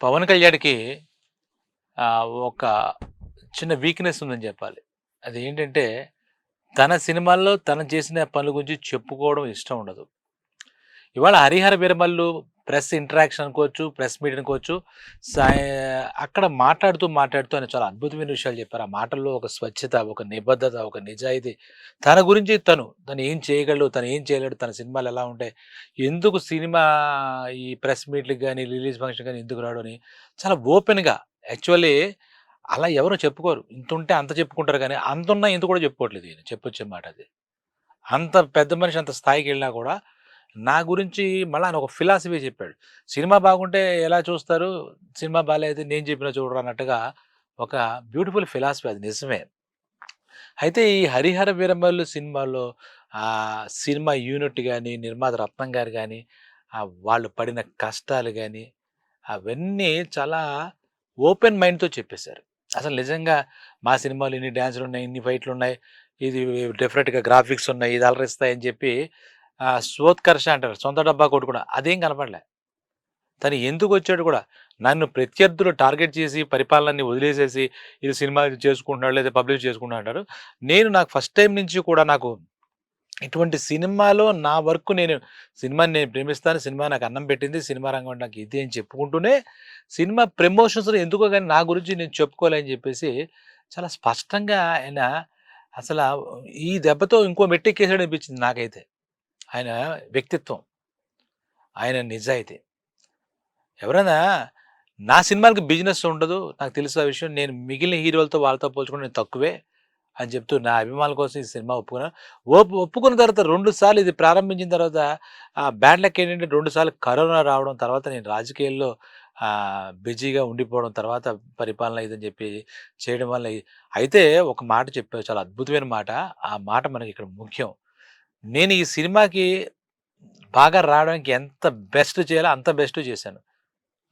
పవన్ కళ్యాణ్‌కి ఒక చిన్న వీక్‌నెస్ ఉందని చెప్పాలి. అది ఏంటంటే, తన సినిమాల్లో తను చేసిన పనుల గురించి చెప్పుకోవడం ఇష్టం ఉండదు. ఇవాళ 'హరిహర వీరమల్లు' ప్రెస్ ఇంటరాక్షన్ అనుకోవచ్చు, ప్రెస్ మీట్ అనుకోవచ్చు. అక్కడ మాట్లాడుతూ, మాట్లాడుతూ ఆయన చాలా అద్భుతమైన విషయాలు చెప్పారు. ఆ మాటల్లో ఒక స్వచ్ఛత, ఒక నిబద్ధత, ఒక నిజాయితీ, తన గురించి తను, తను ఏం చేయగలడు, తను ఏం చేయలేడు, తన సినిమాలు ఎలా ఉంటాయి, ఎందుకు సినిమా ఈ ప్రెస్ మీట్లకు కానీ రిలీజ్ ఫంక్షన్ కానీ ఎందుకు రాడు అని చాలా ఓపెన్‌గా యాక్చువల్లీ అలా ఎవరు చెప్పుకోరు. ఇంత ఉంటే అంత చెప్పుకుంటారు కానీ అంత ఉన్నా ఇంత కూడా చెప్పుకోవట్లేదు ఈయన చెప్పొచ్చే మాట అది. అంత పెద్ద మనిషి అంత స్థాయికి వెళ్ళినా కూడా నా గురించి మళ్ళీ ఆయన ఒక ఫిలాసఫీ చెప్పాడు. సినిమా బాగుంటే ఎలా చూస్తారు? సినిమా బాగాలేదు నేను చెప్పిన చూడరు అన్నట్టుగా ఒక బ్యూటిఫుల్ ఫిలాసఫీ అది నిజమే. అయితే ఈ 'హరిహర వీరమల్లు' సినిమాలో ఆ సినిమా యూనిట్ కానీ నిర్మాత రత్నం గారు కానీ వాళ్ళు పడిన కష్టాలు కానీ అవన్నీ చాలా ఓపెన్ మైండ్‌తో చెప్పేశారు. అసలు నిజంగా మా సినిమాలు ఇన్ని డ్యాన్సులు ఉన్నాయి ఇన్ని ఫైట్లు ఉన్నాయి ఇది డెఫినిట్‌గా గ్రాఫిక్స్ ఉన్నాయి, ఇది అలరిస్తాయని చెప్పి స్వోత్కర్ష అంటారు. సొంత డబ్బా కొట్టుకోవడం అదేం కనపడలే. తను ఎందుకు వచ్చాడు కూడా, నన్ను ప్రత్యర్థులు టార్గెట్ చేసి పరిపాలనని వదిలేసేసి ఇది సినిమా చేసుకుంటున్నాడు లేదా పబ్లిష్ చేసుకుంటున్నాడు అంటారు. నేను నాకు ఫస్ట్ టైం నుంచి కూడా నాకు ఇటువంటి సినిమాలో నా వర్క్ నేను సినిమాని నేను ప్రేమిస్తాను. సినిమా నాకు అన్నం పెట్టింది. సినిమా రంగం నాకు ఇది అని చెప్పుకుంటూనే సినిమా ప్రమోషన్స్ ఎందుకో కానీ నా గురించి నేను చెప్పుకోలే అని చెప్పేసి చాలా స్పష్టంగా ఆయన అసలు ఈ దెబ్బతో ఇంకో మెట్టెక్కేసాడు అనిపించింది నాకైతే. ఆయన వ్యక్తిత్వం. ఆయన నిజాయితీ. ఎవరైనా నా సినిమాలకు బిజినెస్ ఉండదు. నాకు తెలుసు ఆ విషయం. నేను మిగిలిన హీరోలతో వాళ్ళతో పోల్చుకుంటే నేను తక్కువే అని చెప్తూ నా అభిమానుల కోసం ఈ సినిమా ఒప్పుకున్నాను. ఒప్పు ఒప్పుకున్న తర్వాత రెండు సార్లు ఇది ప్రారంభించిన తర్వాత ఆ బ్యాడ్ ఏంటంటే రెండు సార్లు కరోనా రావడం, తర్వాత నేను రాజకీయాల్లో బిజీగా ఉండిపోవడం, తర్వాత పరిపాలన ఇదని చెప్పి చేయడం వల్ల అయితే ఒక మాట చెప్పారు చాలా అద్భుతమైన మాట. ఆ మాట మనకి ఇక్కడ ముఖ్యం. నేను ఈ సినిమాకి బాగా రావడానికి ఎంత బెస్ట్ చేయాలో అంత బెస్ట్ చేశాను.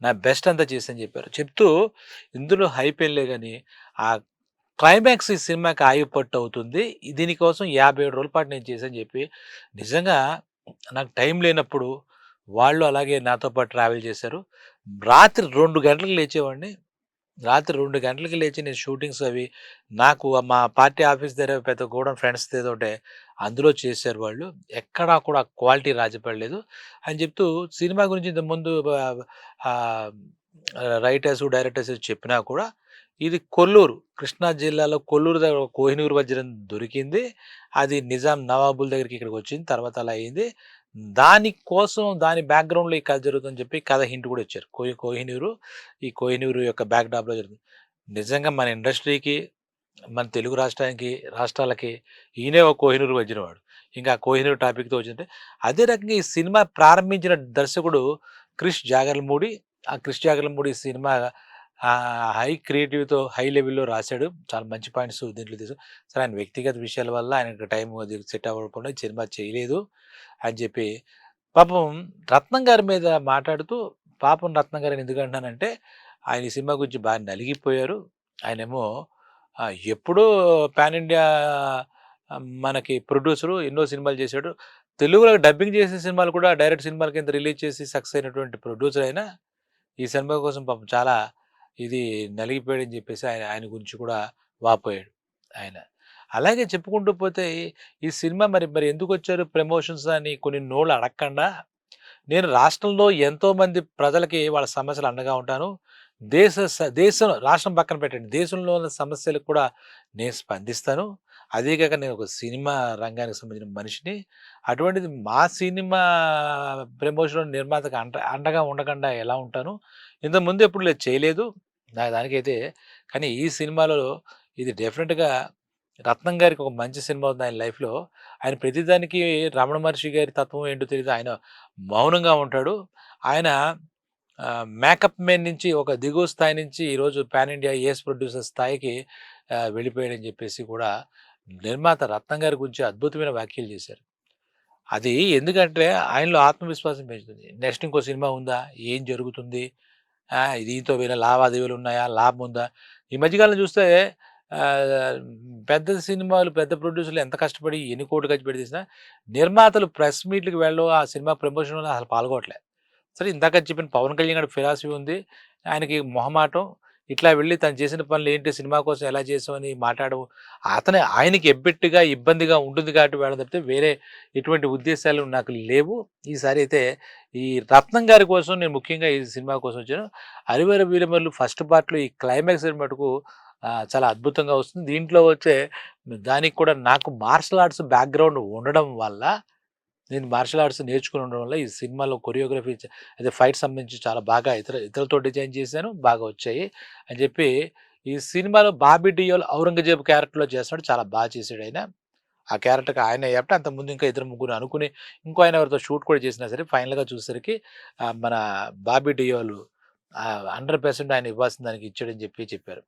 నా బెస్ట్ అంతా చేశాను చెప్పారు. చెప్తూ ఇందులో హైప్ వెళ్ళే కానీ ఆ క్లైమాక్స్ ఈ సినిమాకి ఆయుపట్టు అవుతుంది. దీనికోసం 57 రోజుల పాటు నేను చేశాను చెప్పి నిజంగా నాకు టైం లేనప్పుడు వాళ్ళు అలాగే నాతో పాటు ట్రావెల్ చేశారు. రాత్రి రెండు గంటలకు లేచేవాడిని. రాత్రి రెండు గంటలకి లేచి నేను షూటింగ్స్ అవి నాకు మా పార్టీ ఆఫీస్ దగ్గర పెద్ద గోడౌన్ ఫ్రెండ్స్ ఏదోటే అందులో చేశారు వాళ్ళు. ఎక్కడా కూడా క్వాలిటీ రాజపడలేదు అని చెప్తూ సినిమా గురించి ఇంతకుముందు రైటర్స్, డైరెక్టర్స్ చెప్పినా కూడా ఇది కొల్లూరు. కృష్ణా జిల్లాలో కొల్లూరు దగ్గర కోహినూరు వజ్రం దొరికింది. అది నిజాం నవాబుల దగ్గరికి ఇక్కడికి వచ్చింది తర్వాత అలా అయింది. దాని కోసం దాని బ్యాక్‌గ్రౌండ్‌లో ఈ కథ జరుగుతుందని చెప్పి కథ హింట్ కూడా ఇచ్చారు. కోహి కోహినూరు, ఈ కోహినూరు యొక్క బ్యాక్‌డ్రాప్‌లో జరుగుతుంది. నిజంగా మన ఇండస్ట్రీకి, మన తెలుగు రాష్ట్రానికి రాష్ట్రాలకి ఈయనే ఒక కోహినూరు వచ్చినవాడు ఇంకా కోహినూరు టాపిక్‌తో వచ్చింటే అదే రకంగా ఈ సినిమా ప్రారంభించిన దర్శకుడు క్రిష్ జాగర్లమూడి. ఆ క్రిష్ జాగర్లమూడి సినిమా హై క్రియేటివ్‌తో హై లెవెల్‌లో రాశాడు చాలా మంచి పాయింట్స్ దీంట్లో తీసు సరే ఆయన వ్యక్తిగత విషయాల వల్ల ఆయనకు టైం అది సెట్ అవ్వకుండా సినిమా చేయలేదు అని చెప్పి పాపం రత్నం గారి మీద మాట్లాడుతూ పాపం రత్నం గారిని ఎందుకంటున్నానంటే ఆయన ఈ సినిమా గురించి బాగా నలిగిపోయారు. ఆయనేమో ఎప్పుడూ పాన్ ఇండియా మనకి ప్రొడ్యూసరు ఎన్నో సినిమాలు చేశాడు. తెలుగులో డబ్బింగ్ చేసిన సినిమాలు కూడా డైరెక్ట్ సినిమాల కింద రిలీజ్ చేసి సక్సెస్ అయినటువంటి ప్రొడ్యూసర్ అయినా ఈ సినిమా కోసం పాపం చాలా ఇది నలిగిపోయాడని చెప్పేసి ఆయన ఆయన గురించి కూడా వాపోయాడు ఆయన. అలాగే చెప్పుకుంటూ పోతే ఈ సినిమా మరి మరి ఎందుకొచ్చారు ప్రమోషన్స్ అని కొన్ని నోళ్ళు అడగకుండా నేను రాష్ట్రంలో ఎంతోమంది ప్రజలకి వాళ్ళ సమస్యలు అండగా ఉంటాను. దేశ స దేశం రాష్ట్రం పక్కన పెట్టండి. దేశంలో ఉన్న సమస్యలకు కూడా నేను స్పందిస్తాను. అదే కాక నేను ఒక సినిమా రంగానికి సంబంధించిన మనిషిని. అటువంటిది మా సినిమా ప్రమోషన్ నిర్మాతకు అంట అండగా ఉండకుండా ఎలా ఉంటాను? ఇంతకుముందు ఎప్పుడు లేదు చేయలేదు. నా దానికైతే కానీ ఈ సినిమాలో ఇది డెఫినెట్గా రత్నం గారికి ఒక మంచి సినిమా ఉంది ఆయన లైఫ్‌లో. ఆయన ప్రతిదానికి రమణ మహర్షి గారి తత్వం ఏంటో తెలియదు ఆయన మౌనంగా ఉంటాడు. ఆయన మేకప్ మెన్ నుంచి ఒక దిగువ స్థాయి నుంచి ఈరోజు పాన్ ఇండియా ఏస్ ప్రొడ్యూసర్ స్థాయికి వెళ్ళిపోయాడని చెప్పేసి కూడా నిర్మాత రత్నం గారి గురించి అద్భుతమైన వ్యాఖ్యలు చేశారు. అది ఎందుకంటే ఆయనలో ఆత్మవిశ్వాసం పెంచుతుంది. నెక్స్ట్ ఇంకో సినిమా ఉందా? ఏం జరుగుతుంది? దీంతో ఏమైనా లావాదేవీలు ఉన్నాయా? లాభం ఉందా? ఈ మధ్యకాలం చూస్తే పెద్ద సినిమాలు పెద్ద ప్రొడ్యూసర్‌లు ఎంత కష్టపడి ఎన్ని కోట్లు ఖర్చు పెట్టి తీసినా నిర్మాతలు ప్రెస్ మీట్లకు వెళ్ళడం, ఆ సినిమా ప్రమోషన్‌లో అసలు పాల్గొనట్లే. సరే ఇందాక చెప్పిన పవన్ కళ్యాణ్ గారి ఫిలాసఫీ ఉంది. ఆయనకి మొహమాటం. ఇట్లా వెళ్ళి తను చేసిన పనులు ఏంటి సినిమా కోసం ఎలా చేసామని మాట్లాడవు. అతనే ఆయనకి ఎబ్బెట్టుగా ఇబ్బందిగా ఉంటుంది కాబట్టి వెళ్ళడం తప్పితే వేరే ఎటువంటి ఉద్దేశాలు నాకు లేవు. ఈసారి అయితే ఈ రత్నం గారి కోసం నేను ముఖ్యంగా ఈ సినిమా కోసం వచ్చాను. అరివర వీరమల్లు ఫస్ట్ పార్ట్లో ఈ క్లైమాక్స్ మటుకు చాలా అద్భుతంగా వస్తుంది. దీంట్లో వచ్చే దానికి కూడా నాకు మార్షల్ ఆర్ట్స్ బ్యాక్గ్రౌండ్ ఉండడం వల్ల నేను మార్షల్ ఆర్ట్స్ నేర్చుకుని ఉండడం వల్ల ఈ సినిమాలో కొరియోగ్రఫీ అదే ఫైట్ సంబంధించి చాలా బాగా ఇతర ఇతరులతో డిజైన్ చేశాను బాగా వచ్చాయి. అని చెప్పి ఈ సినిమాలో బాబీ డియోల్ ఔరంగజేబ్ క్యారెక్టర్లో చేస్తున్నాడు చాలా బాగా చేశాడు ఆయన. ఆ క్యారెక్టర్కి ఆయన అయ్యాప్టే అంత ముందు ఇంకా ఇద్దరు ముగ్గురు అనుకుని ఇంకో ఆయన ఎవరితో షూట్ కూడా చేసినా సరే ఫైనల్గా చూసేసరికి మన బాబీ డియోలు హండ్రెడ్ పర్సెంట్ ఆయన ఇవ్వాల్సిన దానికి ఇచ్చాడని చెప్పి చెప్పారు.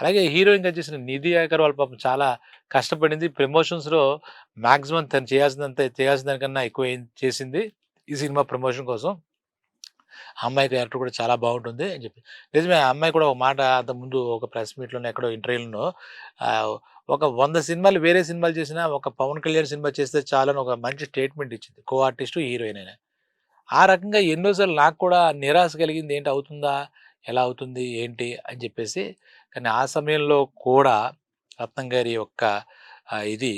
అలాగే హీరోయిన్గా చేసిన నిధి అగర్వాల్ పాపం చాలా కష్టపడింది. ప్రమోషన్స్లో మ్యాక్సిమం తను చేయాల్సినంత చేయాల్సిన దానికన్నా ఎక్కువ చేసింది ఈ సినిమా ప్రమోషన్ కోసం. అమ్మాయి క్యారెక్టర్ కూడా చాలా బాగుంటుంది అని చెప్పి. నిజమే ఆ అమ్మాయి కూడా ఒక మాట అంత ముందు ఒక ప్రెస్ మీట్లోనే ఎక్కడో ఇంటర్వ్యూలోనో ఒక వంద సినిమాలు వేరే సినిమాలు చేసినా ఒక పవన్ కళ్యాణ్ సినిమా చేస్తే చాలని ఒక మంచి స్టేట్మెంట్ ఇచ్చింది. కో ఆర్టిస్టు హీరోయిన్ అయినా ఆ రకంగా ఎన్నోసార్లు నాకు కూడా నిరాశ కలిగింది ఏంటి అవుతుందా? ఎలా అవుతుంది? ఏంటి? అని చెప్పేసి కానీ ఆ సమయంలో కూడా రత్నం గారి యొక్క ఇది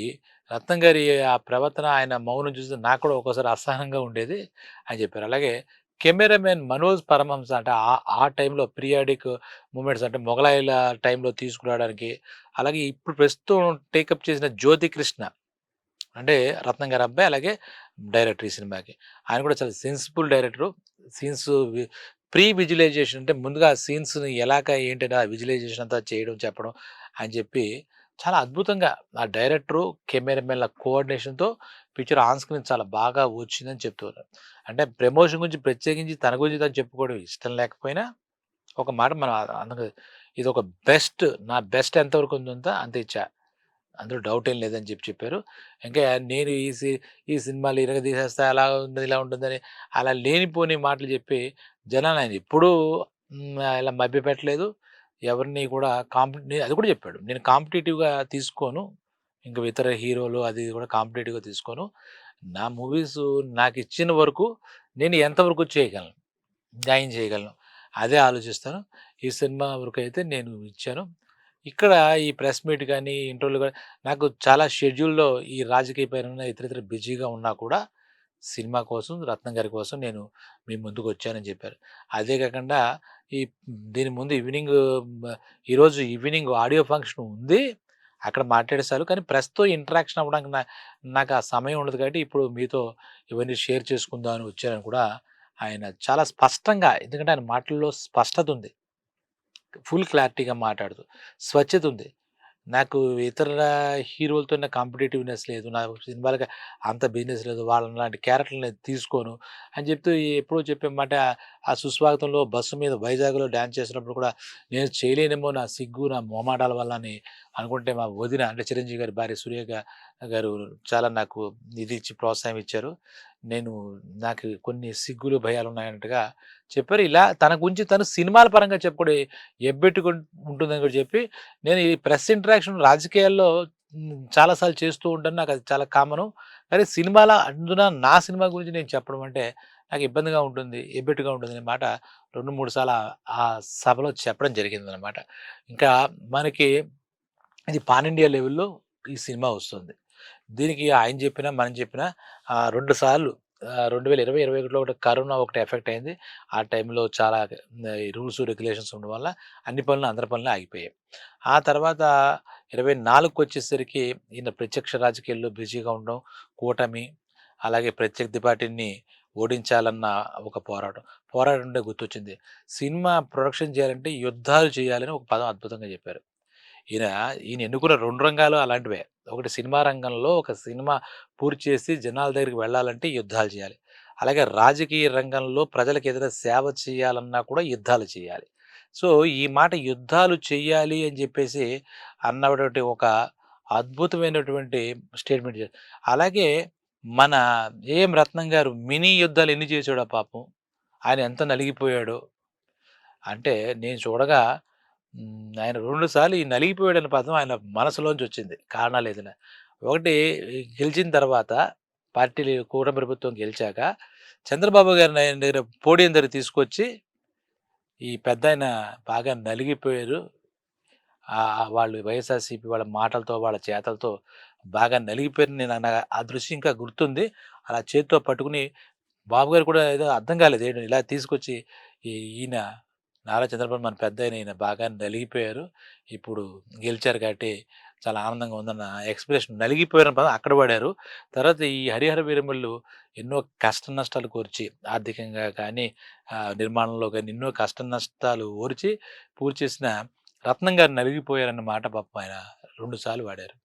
రత్నం గారి ఆ ప్రవర్తన ఆయన మౌనం చూస్తే నాకు కూడా ఒకసారి అసహనంగా ఉండేది అని చెప్పారు. అలాగే కెమెరామెన్ మనోజ్ పరమహంస అంటే ఆ ఆ టైంలో పీరియాడిక్ మూమెంట్స్ అంటే మొఘలాయిల టైంలో తీసుకురావడానికి అలాగే ఇప్పుడు ప్రస్తుతం టేకప్ చేసిన జ్యోతి కృష్ణ అంటే రత్నం గారి అబ్బాయి అలాగే డైరెక్టర్ ఈ సినిమాకి. ఆయన కూడా చాలా sensible director. Scenes pre visualisation అంటే ముందుగా సీన్స్ని ఎలాగ ఏంటంటే ఆ విజువలైజేషన్ అంతా చేయడం చెప్పడం అని చెప్పి చాలా అద్భుతంగా ఆ డైరెక్టరు కెమెరామెన్ల కోఆర్డినేషన్తో పిక్చర్ ఆన్ స్క్రీన్ చాలా బాగా వచ్చిందని చెప్తున్నారు. అంటే ప్రమోషన్ గురించి ప్రత్యేకించి తన గురించి తను చెప్పుకోవడం ఇష్టం లేకపోయినా ఒక మాట మనం అందుకు ఇది ఒక బెస్ట్ నా బెస్ట్ ఎంతవరకు ఉందంతా అంత ఇచ్చా. అందరూ డౌట్ ఏం లేదని చెప్పి చెప్పారు. ఇంకా నేను ఈ సి ఈ సినిమాలు ఇరగ తీసేస్తా అలా ఉంటుంది ఇలా ఉంటుందని అలా లేనిపోని మాటలు చెప్పి జనాలు ఆయన ఎప్పుడూ ఇలా మభ్యపెట్టలేదు. ఎవరిని కూడా కాంపిటీ అది కూడా చెప్పాడు. నేను కాంపిటేటివ్గా తీసుకోను. ఇంకా ఇతర హీరోలు అది ఇది కూడా కాంపిటేటివ్గా తీసుకోను. నా మూవీస్ నాకు ఇచ్చిన వరకు నేను ఎంతవరకు చేయగలను జాయిన్ చేయగలను అదే ఆలోచిస్తాను. ఈ సినిమా వరకు అయితే నేను ఇచ్చాను. ఇక్కడ ఈ ప్రెస్ మీట్ కానీ ఇంటర్వ్యూలు కానీ నాకు చాలా షెడ్యూల్లో ఈ రాజకీయ పైన ఇతర ఇతర బిజీగా ఉన్నా కూడా సినిమా కోసం రత్నం గారి కోసం నేను మీ ముందుకు వచ్చానని చెప్పారు. అదే కాకుండా ఈ దీని ముందు ఈవినింగ్ ఈరోజు ఈవినింగ్ ఆడియో ఫంక్షన్ ఉంది. అక్కడ మాట్లాడేసారు కానీ ప్రెస్తో ఇంటరాక్షన్ అవ్వడానికి నా నాకు ఆ సమయం ఉండదు కాబట్టి ఇప్పుడు మీతో ఇవన్నీ షేర్ చేసుకుందాం అని కూడా ఆయన చాలా స్పష్టంగా ఎందుకంటే ఆయన మాటల్లో స్పష్టత ఉంది. ఫుల్ క్లారిటీగా మాట్లాడుతూ స్వచ్ఛత ఉంది. నాకు ఇతర హీరోలతో నా కాంపిటేటివ్నెస్ లేదు. నా సినిమాలకి అంత బిజినెస్ లేదు. వాళ్ళని లాంటి క్యారెక్టర్లు నేను తీసుకోను అని చెప్తూ ఎప్పుడో చెప్పే మాట ఆ సుస్వాగతంలో బస్సు మీద వైజాగ్లో డ్యాన్స్ చేసినప్పుడు కూడా నేను చేయలేనేమో నా సిగ్గు నా మొమాటాల వల్ల అని అనుకుంటే మా వదిన అంటే చిరంజీవి గారి భార్య సూర్య గారు చాలా నాకు ఇది ఇచ్చి ప్రోత్సాహం ఇచ్చారు. నేను నాకు కొన్ని సిగ్గులు భయాలు ఉన్నాయన్నట్టుగా చెప్పారు. ఇలా తన గురించి తను సినిమాల పరంగా చెప్పుకొని ఎబ్బెట్టుకు ఉంటుందని కూడా చెప్పి నేను ఈ ప్రెస్ ఇంటరాక్షన్ రాజకీయాల్లో చాలాసార్లు చేస్తూ ఉంటాను. నాకు అది చాలా కామను. కానీ సినిమాల అందున నా సినిమా గురించి నేను చెప్పడం అంటే నాకు ఇబ్బందిగా ఉంటుంది ఎబ్బెట్టుగా ఉంటుంది అనే మాట రెండు మూడు సార్లు ఆ- సభలో చెప్పడం జరిగింది అనమాట ఇంకా మనకి ఇది పాన్ ఇండియా లెవెల్లో ఈ సినిమా వస్తుంది. దీనికి ఆయన చెప్పినా మనం చెప్పినా రెండు సార్లు రెండు వేల ఇరవై ఇరవై ఒకటిలో ఒకటి కరోనా ఒకటి ఎఫెక్ట్ అయింది. ఆ టైంలో చాలా రూల్స్ రెగ్యులేషన్స్ ఉండడం వల్ల అన్ని పనులు అందరి పనులు ఆగిపోయాయి. ఆ తర్వాత ఇరవై నాలుగుకి వచ్చేసరికి ఈయన ప్రత్యక్ష రాజకీయాల్లో బిజీగా ఉండడం కూటమి అలాగే ప్రత్యర్థి పార్టీని ఓడించాలన్న ఒక పోరాటం. పోరాటం ఉంటే గుర్తొచ్చింది. సినిమా ప్రొడక్షన్ చేయాలంటే యుద్ధాలు చేయాలని ఒక పదం అద్భుతంగా చెప్పారు. ఈయన ఈయన ఎన్నుకున్న రెండు రంగాలు అలాంటివే. ఒకటి సినిమా రంగంలో ఒక సినిమా పూర్తి చేసి జనాల దగ్గరికి వెళ్ళాలంటే యుద్ధాలు చేయాలి. అలాగే రాజకీయ రంగంలో ప్రజలకు ఏదైనా సేవ చేయాలన్నా కూడా యుద్ధాలు చేయాలి. సో ఈ మాట యుద్ధాలు చేయాలి అని చెప్పేసి అన్నటువంటి ఒక అద్భుతమైనటువంటి స్టేట్మెంట్ అలాగే మన ఏం రత్నం గారు మినీ యుద్ధాలు ఎన్ని చేసాడో పాపం. ఆయన ఎంత నలిగిపోయాడో. అంటే నేను చూడగా ఆయన రెండు సార్లు ఈ నలిగిపోయాడు అనే పదం ఆయన మనసులోంచి వచ్చింది. కారణాలు ఏదైనా. ఒకటి గెలిచిన తర్వాత పార్టీ కూటమి ప్రభుత్వం గెలిచాక చంద్రబాబు గారిని ఆయన దగ్గర పోడియం దగ్గర తీసుకొచ్చి ఈ పెద్దాయన బాగా నలిగిపోయారు. వాళ్ళు వైఎస్ఆర్‌సీపీ వాళ్ళ మాటలతో, వాళ్ళ చేతలతో బాగా నలిగిపోయారు. నేను నా ఆ దృశ్యం ఇంకా గుర్తుంది. అలా చేత్తో పట్టుకుని బాబు గారు కూడా ఏదో అర్థం కాలేదు. ఏంటి ఇలా తీసుకొచ్చి ఈయన నారా చంద్రబాబు మన పెద్దాయన ఈయన బాగా నలిగిపోయారు. ఇప్పుడు గెలిచారు కాబట్టి చాలా ఆనందంగా ఉందన్న ఎక్స్‌ప్రెషన్ నలిగిపోయారని పదం అక్కడ వాడారు. తర్వాత ఈ హరిహర వీరములు ఎన్నో కష్ట నష్టాలు కోర్చి ఆర్థికంగా కానీ, నిర్మాణంలో కానీ ఎన్నో కష్ట నష్టాలు ఓర్చి పూర్తి చేసిన రత్నం గారు నలిగిపోయారన్న మాట పాపం ఆయన రెండుసార్లు వాడారు.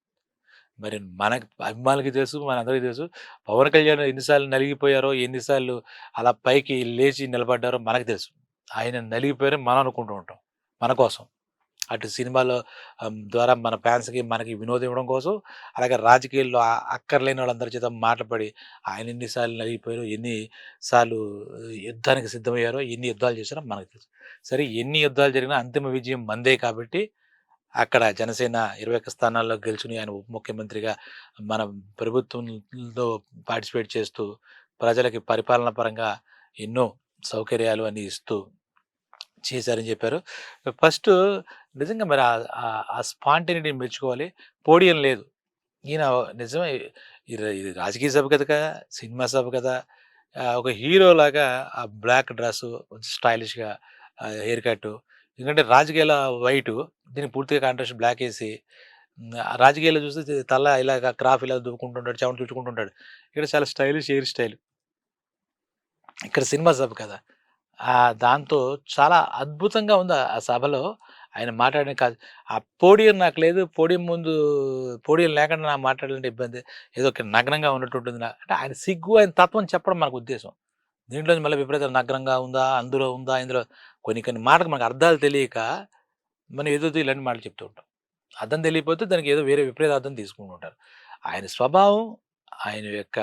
మరి మనకి అభిమానులకి తెలుసు, మనందరికీ తెలుసు. పవన్ కళ్యాణ్ ఎన్నిసార్లు నలిగిపోయారో, ఎన్నిసార్లు అలా పైకి లేచి నిలబడ్డారో మనకు తెలుసు. ఆయన నలిగిపోయారని మనం అనుకుంటూ ఉంటాం. మన కోసం. అటు సినిమాలో ద్వారా మన ఫ్యాన్స్‌కి, మనకి వినోదం ఇవ్వడం కోసం, అలాగే రాజకీయాల్లో అక్కర్లేని వాళ్ళందరి చేత మాట్లాడి ఆయన ఎన్నిసార్లు నలిగిపోయారో, ఎన్నిసార్లు యుద్ధానికి సిద్ధమయ్యారో, ఎన్ని యుద్ధాలు చేశారో మనకు తెలుసు. సరే ఎన్ని యుద్ధాలు జరిగినా అంతిమ విజయం మందే కాబట్టి అక్కడ జనసేన 21 స్థానాల్లో గెలుచుని ఆయన ఉప ముఖ్యమంత్రిగా మన ప్రభుత్వంలో పార్టిసిపేట్ చేస్తూ ప్రజలకి పరిపాలన పరంగా ఎన్నో సౌకర్యాలు అన్నీ ఇస్తూ చేశారని చెప్పారు. ఫస్ట్ నిజంగా మరి ఆ స్పాంటినిటీని మెచ్చుకోవాలి. పోడియం లేదు. ఈయన నిజమే ఇది ఇది రాజకీయ సభ కదా! సినిమా సభ కదా! ఒక హీరోలాగా ఆ బ్లాక్ డ్రెస్సు స్టైలిష్‌గా హెయిర్ కట్టు. ఎందుకంటే రాజకీయాల వైటు దీన్ని పూర్తిగా కాంట్రాస్ట్ బ్లాక్ వేసి రాజకీయాలు చూస్తే తల ఇలా క్రాఫ్ ఇలా దువ్వుకుంటుంటాడు. చెమట తుడుచుకుంటుంటాడు. ఇక్కడ చాలా స్టైలిష్ హెయిర్ స్టైల్. ఇక్కడ సినిమా సభ కదా! దాంతో చాలా అద్భుతంగా ఉంది ఆ సభలో ఆయన మాట్లాడిన కాదు. ఆ పోడియం నాకు లేదు. పోడియం ముందు పోడియం లేకుండా నాకు మాట్లాడాలంటే ఇబ్బంది. ఏదో ఒక నగ్నంగా ఉన్నట్టు ఉంటుంది నా అంటే ఆయన సిగ్గు, ఆయన తత్వం చెప్పడం మనకు ఉద్దేశం. దీంట్లో మళ్ళీ విపరీతంగా నగ్నంగా ఉందా? అందులో ఉందా? ఇందులో కొన్ని కొన్ని మాటలకు మనకు అర్థాలు తెలియక మనం ఏదో ఇలాంటి మాటలు చెప్తూ ఉంటాం. అర్థం తెలియకపోతే దానికి ఏదో వేరే విపరీత అర్థం తీసుకుంటూ ఉంటారు. ఆయన స్వభావం, ఆయన యొక్క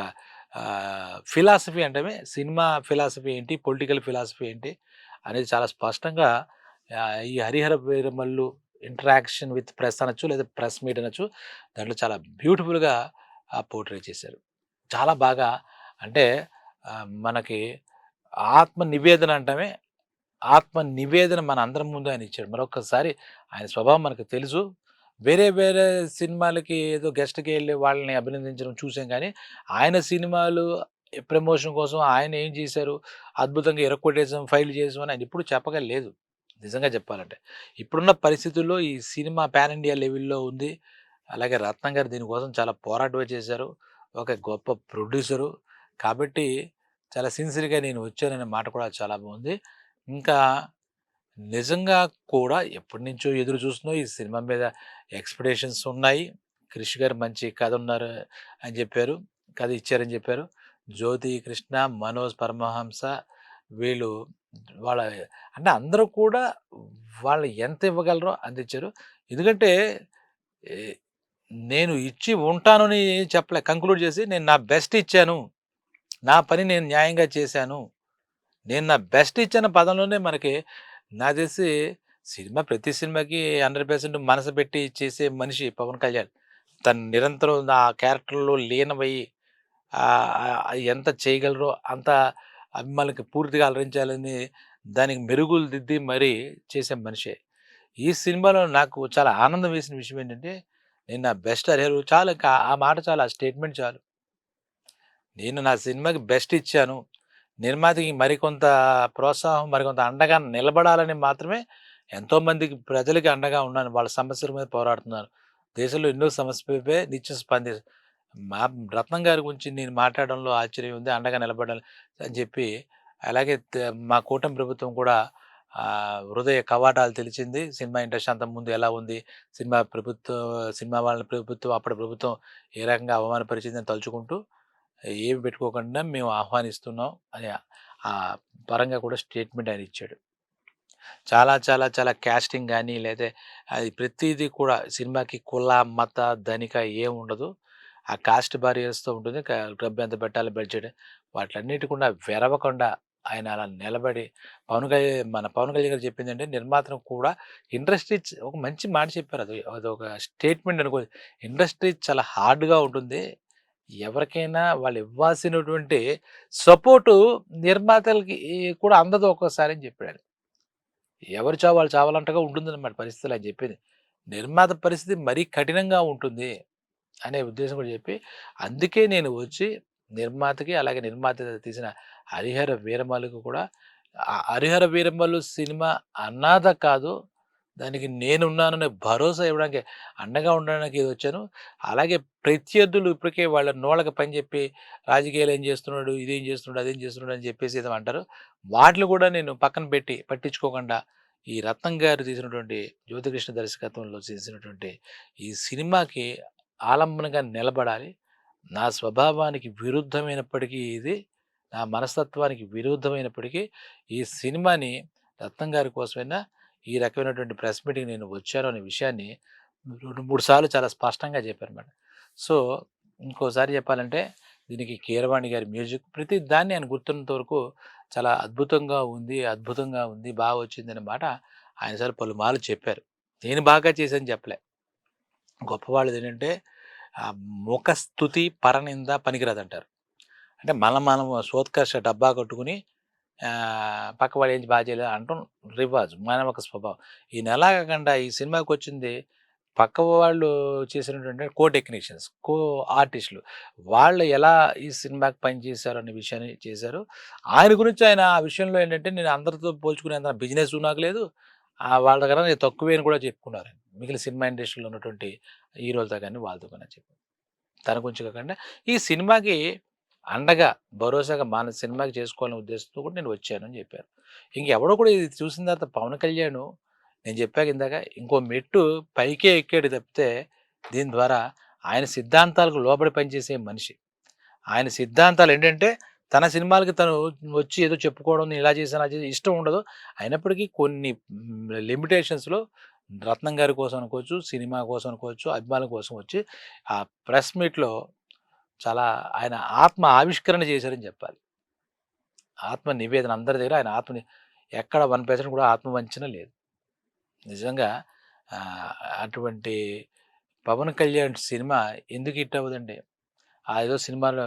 ఫిలాసఫీ అంటే సినిమా ఫిలాసఫీ ఏంటి? పొలిటికల్ ఫిలాసఫీ ఏంటి? అనేది చాలా స్పష్టంగా ఈ Harihara Veeramallu interaction with press అనొచ్చు, లేదా ప్రెస్ మీట్ అనొచ్చు. దాంట్లో చాలా బ్యూటిఫుల్‌గా పోర్ట్రేట్ పోర్ట్రే చేశారు. చాలా బాగా అంటే మనకి ఆత్మ నివేదన అంటమే ఆత్మ నివేదన మన అందరి ముందు ఆయన ఇచ్చాడు. మరొకసారి ఆయన స్వభావం మనకు తెలుసు. వేరే వేరే సినిమాలకి ఏదో గెస్ట్‌కి వెళ్ళి వాళ్ళని అభినందించడం చూసాం కానీ ఆయన సినిమాలు ప్రమోషన్ కోసం ఆయన ఏం చేశారు? అద్భుతంగా ఎరక్కొట్టేసాం ఫైల్ చేసాం అని ఆయన ఎప్పుడు చెప్పగా లేదు. నిజంగా చెప్పాలంటే. ఇప్పుడున్న పరిస్థితుల్లో ఈ సినిమా పాన్ ఇండియా లెవెల్‌లో ఉంది. అలాగే రత్నం గారు దీనికోసం చాలా పోరాటమే చేశారు. ఒక గొప్ప ప్రొడ్యూసరు. కాబట్టి చాలా సిన్సియర్‌గా నేను వచ్చాననే మాట కూడా చాలా బాగుంది. ఇంకా నిజంగా కూడా ఎప్పటినుంచో ఎదురు చూస్తున్నావు ఈ సినిమా మీద ఎక్స్‌పెక్టేషన్స్ ఉన్నాయి. క్రిష్ గారు మంచి కథ ఉన్నారు అని చెప్పారు. కథ ఇచ్చారని చెప్పారు. జ్యోతి కృష్ణ, మనోజ్ పరమహంస వీళ్ళు వాళ్ళ అంటే అందరూ కూడా వాళ్ళు ఎంత ఇవ్వగలరో అందిచ్చారు ఎందుకంటే నేను ఇచ్చి ఉంటానని చెప్పలే. కంక్లూడ్ చేసి నేను నా బెస్ట్ ఇచ్చాను. నా పని నేను న్యాయంగా చేశాను. నేను నా బెస్ట్ ఇచ్చిన పదంలోనే మనకి నాకు తెలిసి సినిమా ప్రతి సినిమాకి 100% మనసు పెట్టి చేసే మనిషి పవన్ కళ్యాణ్. తను నిరంతరం ఆ క్యారెక్టర్‌లో లీనమయ్యి ఎంత చేయగలరో అంత అభిమానులకి పూర్తిగా అలరించాలని దానికి మెరుగులు దిద్ది మరీ చేసే మనిషే. ఈ సినిమాలో నాకు చాలా ఆనందం వేసిన విషయం ఏంటంటే, నేను నా బెస్ట్ అరేరు చాలు ఇంకా ఆ మాట చాలు. ఆ స్టేట్మెంట్ చాలు. నేను నా సినిమాకి బెస్ట్ ఇచ్చాను. నిర్మాతకి మరికొంత ప్రోత్సాహం, మరికొంత అండగా నిలబడాలని మాత్రమే ఎంతోమందికి ప్రజలకి అండగా ఉన్నాను. వాళ్ళ సమస్యల మీద పోరాడుతున్నాను. దేశంలో ఎన్నో సమస్యలపై నిత్యం స్పంది మా రత్నం గారి గురించి నేను మాట్లాడడంలో ఆశ్చర్యం ఉంది. అండగా నిలబడాలి అని చెప్పి అలాగే మా కూటమి ప్రభుత్వం కూడా హృదయ కవాటాలు తెలిచింది. సినిమా ఇండస్ట్రీ ముందు ఎలా ఉంది? సినిమా ప్రభుత్వం సినిమా వాళ్ళ ప్రభుత్వం అప్పటి ప్రభుత్వం ఏ రకంగా అవమానపరిచిందని తలుచుకుంటూ ఏమి పెట్టుకోకుండా మేము ఆహ్వానిస్తున్నాం అని ఆ పరంగా కూడా స్టేట్మెంట్ ఆయన ఇచ్చాడు. చాలా చాలా చాలా క్యాస్టింగ్ కానీ లేతే అది ప్రతిదీ కూడా సినిమాకి కుల, మత, ధనిక ఏం ఉండదు. ఆ కాస్ట్ బారియర్స్‌తో ఉంటుంది. డబ్బు ఎంత పెట్టాలి బడ్జెట్ వాటిలన్నిటి కూడా వెరవకుండా ఆయన అలా నిలబడి పవన్ కళ్యాణ్ మన పవన్ కళ్యాణ్ గారు చెప్పింది అంటే నిర్మాతను కూడా ఇండస్ట్రీ ఒక మంచి మాట చెప్పారు. అది అదొక స్టేట్మెంట్ అనుకో ఇండస్ట్రీ చాలా హార్డ్‌గా ఉంటుంది. ఎవరికైనా వాళ్ళు ఇవ్వాల్సినటువంటి సపోర్టు నిర్మాతలకి కూడా అందదు ఒక్కోసారి అని చెప్పాడు. ఎవరు చావాలి చావాలంటగా ఉంటుందన్నమాట పరిస్థితులు అని చెప్పింది నిర్మాత పరిస్థితి మరీ కఠినంగా ఉంటుంది అనే ఉద్దేశం కూడా చెప్పి అందుకే నేను వచ్చి నిర్మాతకి అలాగే నిర్మాత తీసిన హరిహర వీరమలకు కూడా హరిహర వీరమలు సినిమా అన్నాథ కాదు దానికి నేనున్నాననే భరోసా ఇవ్వడానికి అండగా ఉండడానికి ఇది వచ్చాను. అలాగే ప్రత్యర్థులు ఇప్పటికే వాళ్ళ నోళ్ళకి పని చెప్పి రాజకీయాలు ఏం చేస్తున్నాడు ఇదేం చేస్తున్నాడు అదేం చేస్తున్నాడు అని చెప్పేసి ఏదో అంటారు. వాటిని కూడా నేను పక్కన పెట్టి పట్టించుకోకుండా ఈ రత్నం గారు తీసినటువంటి జ్యోతికృష్ణ దర్శకత్వంలో చేసినటువంటి ఈ సినిమాకి ఆలంబనగా నిలబడాలి. నా స్వభావానికి విరుద్ధమైనప్పటికీ ఇది నా మనస్తత్వానికి విరుద్ధమైనప్పటికీ ఈ సినిమాని రత్నం గారి కోసమైనా ఈ రకమైనటువంటి ప్రెస్ మీటింగ్ నేను వచ్చాను అనే విషయాన్ని రెండు మూడు సార్లు చాలా స్పష్టంగా చెప్పారు మేడం. సో ఇంకోసారి చెప్పాలంటే దీనికి కీరవాణి గారి మ్యూజిక్ ప్రతి దాన్ని ఆయన గుర్తున్నంత వరకు చాలా అద్భుతంగా ఉంది అద్భుతంగా ఉంది బాగా వచ్చింది అనే మాట ఆయన సార్ పలుమార్లు చెప్పారు. నేను బాగా చేశాను చెప్పలే. గొప్పవాళ్ళది ఏంటంటే ముఖ స్థుతి పరనింద పనికిరాదంటారు. అంటే మనం మనం సోత్కర్ష డబ్బా కట్టుకుని పక్కవాడు ఏంటి బాగా చేయలేదు అంటాం రివాజ్ మానవక స్వభావం. ఈ నెల కాకుండా ఈ సినిమాకి వచ్చింది పక్క వాళ్ళు చేసినటువంటి కో టెక్నీషియన్స్ కో ఆర్టిస్టులు. వాళ్ళు ఎలా ఈ సినిమాకి పనిచేశారు అనే విషయాన్ని చేశారు. ఆయన గురించి ఆయన ఆ విషయంలో ఏంటంటే నేను అందరితో పోల్చుకునేంత బిజినెస్ నాకు లేదు. ఆ వాళ్ళ దగ్గర నేను తక్కువే అని కూడా చెప్పుకున్నారు. మిగిలిన సినిమా ఇండస్ట్రీలో ఉన్నటువంటి హీరోలతో కానీ వాళ్ళతో కానీ చెప్పారు తన గురించి కాకుండా ఈ సినిమాకి అండగా భరోసాగా మన సినిమాకి చేసుకోవాలనే ఉద్దేశంతో కూడా నేను వచ్చాను అని చెప్పారు. ఇంకెవడో కూడా ఇది చూసిన తర్వాత పవన్ కళ్యాణ్ నేను చెప్పాక ఇందాక ఇంకో మెట్టు పైకే ఎక్కాడు తప్పితే దీని ద్వారా ఆయన సిద్ధాంతాలకు లోబడి పనిచేసే మనిషి. ఆయన సిద్ధాంతాలు ఏంటంటే తన సినిమాలకి తను వచ్చి ఏదో చెప్పుకోవడం నేను ఇలా చేశాను అలా ఇష్టం ఉండదు. అయినప్పటికీ కొన్ని లిమిటేషన్స్లో రత్నం గారి కోసం అనుకోవచ్చు సినిమా కోసం అనుకోవచ్చు అభిమానుల కోసం వచ్చి ఆ ప్రెస్ మీట్లో చాలా ఆయన ఆత్మ ఆవిష్కరణ చేశారని చెప్పాలి. ఆత్మ నివేదన అందరి దగ్గర ఆయన ఆత్మని ఎక్కడ వన్ పర్సెంట్ కూడా ఆత్మ వంచన లేదు. నిజంగా అటువంటి పవన్ కళ్యాణ్ సినిమా ఎందుకు హిట్ అవ్వదండి? ఆ ఏదో సినిమాలో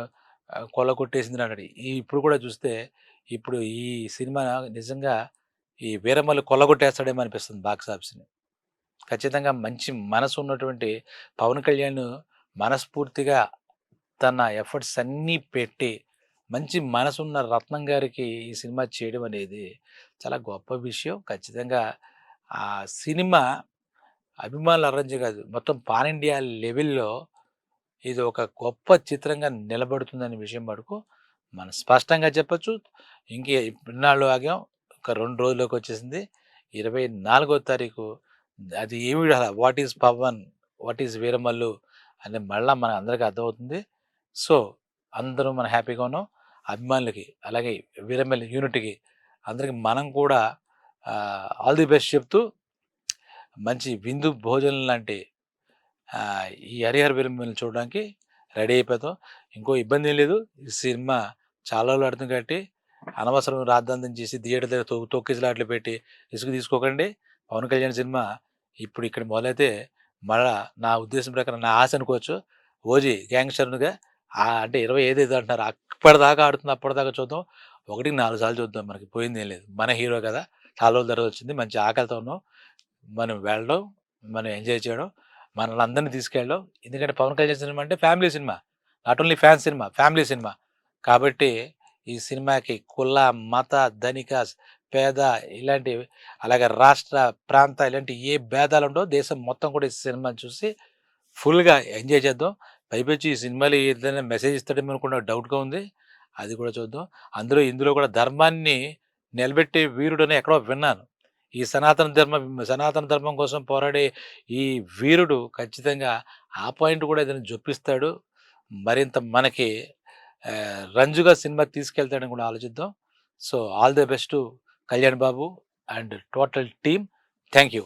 కొల కొట్టేసింది అన్నాడు. ఈ ఇప్పుడు కూడా చూస్తే ఇప్పుడు ఈ సినిమా నిజంగా ఈ వీరమల్లి కొల్లగొట్టేస్తాడేమో అనిపిస్తుంది బాక్స్ ఆఫీస్ని. ఖచ్చితంగా మంచి మనసు ఉన్నటువంటి పవన్ కళ్యాణ్ మనస్ఫూర్తిగా తన ఎఫర్ట్స్ అన్నీ పెట్టి మంచి మనసున్న రత్నం గారికి ఈ సినిమా చేయడం అనేది చాలా గొప్ప విషయం. ఖచ్చితంగా ఆ సినిమా అభిమానులు అరంజ కాదు మొత్తం పాన్ ఇండియా లెవెల్లో ఇది ఒక గొప్ప చిత్రంగా నిలబడుతుందనే విషయం మటుకు మనం స్పష్టంగా చెప్పచ్చు. ఇంకే ఇన్నాళ్ళు ఆగాం ఒక రెండు రోజుల్లోకి వచ్చేసింది. ఇరవై నాలుగో తారీఖు అది ఏమి what is Pawan what is Veeramallu అని మళ్ళీ మన అందరికీ అర్థమవుతుంది. సో అందరూ మన హ్యాపీగా ఉన్నాం. అభిమానులకి అలాగే వీరమల్లి యూనిట్కి అందరికి మనం కూడా ఆల్ ది బెస్ట్ చెప్తూ మంచి విందు భోజనం లాంటి ఈ హరిహర వీరమల్ని చూడడానికి రెడీ అయిపోతాం. ఇంకో ఇబ్బంది ఏం లేదు. ఈ సినిమా చాలా రోజులు ఆడుతుంది కాబట్టి అనవసరం రాద్ధాంతం చేసి థియేటర్ దగ్గర తొ తొక్కిసలాట్లు పెట్టి రిస్క్ తీసుకోకండి. పవన్ కళ్యాణ్ సినిమా ఇప్పుడు ఇక్కడ మొదలైతే మళ్ళా నా ఉద్దేశం ప్రకారం నా ఆశ అనుకోవచ్చు. ఓజీ గ్యాంగ్స్టర్నుగా అంటే ఇరవై ఏది ఏదో అంటున్నారు అప్పటిదాకా ఆడుతుంది అప్పటిదాకా చూద్దాం. ఒకటికి నాలుగు సార్లు చూద్దాం మనకి. పోయింది ఏం లేదు. మన హీరో కదా. చాలా రోజుల తర్వాత వచ్చింది. మంచి ఆకలితో ఉన్నాం. మనం వెళ్ళడం మనం ఎంజాయ్ చేయడం మనల్ని అందరినీ తీసుకెళ్ళడం. ఎందుకంటే పవన్ కళ్యాణ్ సినిమా అంటే family cinema. Not only fan cinema family cinema. కాబట్టి ఈ సినిమాకి కుల మత ధనిక పేద ఇలాంటి అలాగే రాష్ట్ర ప్రాంత ఇలాంటి ఏ భేదాలు ఉండవు. దేశం మొత్తం కూడా ఈ సినిమాని చూసి ఫుల్గా ఎంజాయ్ చేద్దాం. పైపెచ్చి ఈ సినిమాలో ఏదైనా మెసేజ్ ఇస్తాడేమో అనుకున్న డౌట్గా ఉంది. అది కూడా చూద్దాం. అందులో ఇందులో కూడా ధర్మాన్ని నిలబెట్టే వీరుడని ఎక్కడో విన్నాను. ఈ సనాతన ధర్మం సనాతన ధర్మం కోసం పోరాడే ఈ వీరుడు ఖచ్చితంగా ఆ పాయింట్ కూడా ఏదైనా జొప్పిస్తాడు. మరింత మనకి రంజుగా సినిమా తీసుకెళ్తాడని కూడా ఆలోచిద్దాం. So all the best Kalyan Babu and total team. Thank you